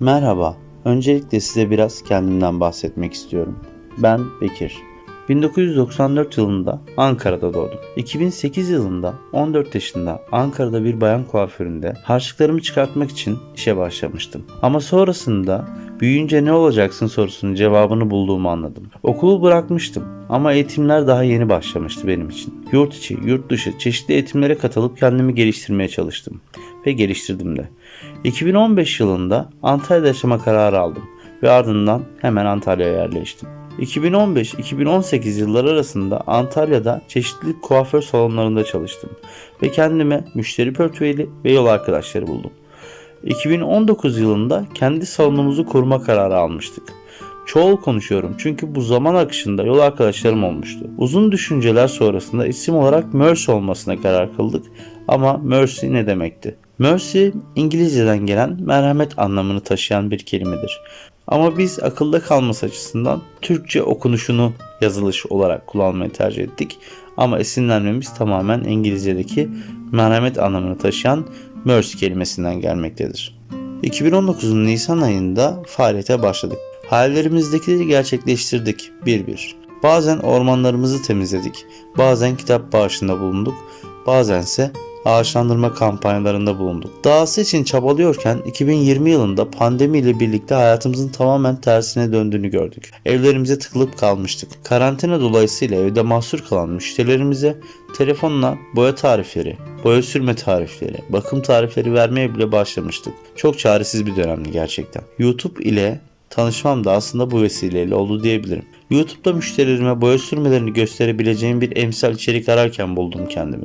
Merhaba. Öncelikle size biraz kendimden bahsetmek istiyorum. Ben Bekir. 1994 yılında Ankara'da doğdum. 2008 yılında 14 yaşında Ankara'da bir bayan kuaföründe harçlıklarımı çıkartmak için işe başlamıştım. Ama sonrasında büyüyünce ne olacaksın sorusunun cevabını bulduğumu anladım. Okulu bırakmıştım ama eğitimler daha yeni başlamıştı benim için. Yurt içi, yurt dışı çeşitli eğitimlere katılıp kendimi geliştirmeye çalıştım ve geliştirdim de. 2015 yılında Antalya'da yaşama kararı aldım ve ardından hemen Antalya'ya yerleştim. 2015-2018 yılları arasında Antalya'da çeşitli kuaför salonlarında çalıştım ve kendime müşteri portföyü ve yol arkadaşları buldum. 2019 yılında kendi salonumuzu kurma kararı almıştık. Çoğul konuşuyorum çünkü bu zaman akışında yol arkadaşlarım olmuştu. Uzun düşünceler sonrasında isim olarak Mercy olmasına karar kıldık ama Mercy ne demekti? Mercy İngilizceden gelen merhamet anlamını taşıyan bir kelimedir. Ama biz akılda kalması açısından Türkçe okunuşunu yazılış olarak kullanmayı tercih ettik. Ama esinlenmemiz tamamen İngilizce'deki merhamet anlamını taşıyan mercy kelimesinden gelmektedir. 2019'un Nisan ayında faaliyete başladık. Hayallerimizdekileri gerçekleştirdik bir bir. Bazen ormanlarımızı temizledik, bazen kitap bağışında bulunduk, bazense ağaçlandırma kampanyalarında bulunduk. Dahası için çabalıyorken 2020 yılında pandemiyle birlikte hayatımızın tamamen tersine döndüğünü gördük. Evlerimize tıkılıp kalmıştık. Karantina dolayısıyla evde mahsur kalan müşterilerimize telefonla boya tarifleri, boya sürme tarifleri, bakım tarifleri vermeye bile başlamıştık. Çok çaresiz bir dönemdi gerçekten. YouTube ile tanışmam da aslında bu vesileyle oldu diyebilirim. YouTube'da müşterilerime boya sürmelerini gösterebileceğim bir emsal içerik ararken buldum kendimi.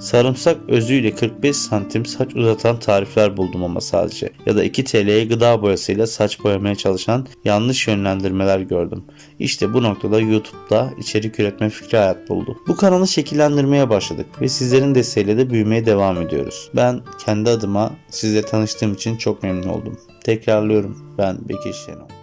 Sarımsak özüyle 45 santim saç uzatan tarifler buldum ama sadece. Ya da 2 TL'ye gıda boyasıyla saç boyamaya çalışan yanlış yönlendirmeler gördüm. İşte bu noktada YouTube'da içerik üretme fikri hayat buldu. Bu kanalı şekillendirmeye başladık ve sizlerin desteğiyle de büyümeye devam ediyoruz. Ben kendi adıma sizle tanıştığım için çok memnun oldum. Tekrarlıyorum ben Bekir Şenol.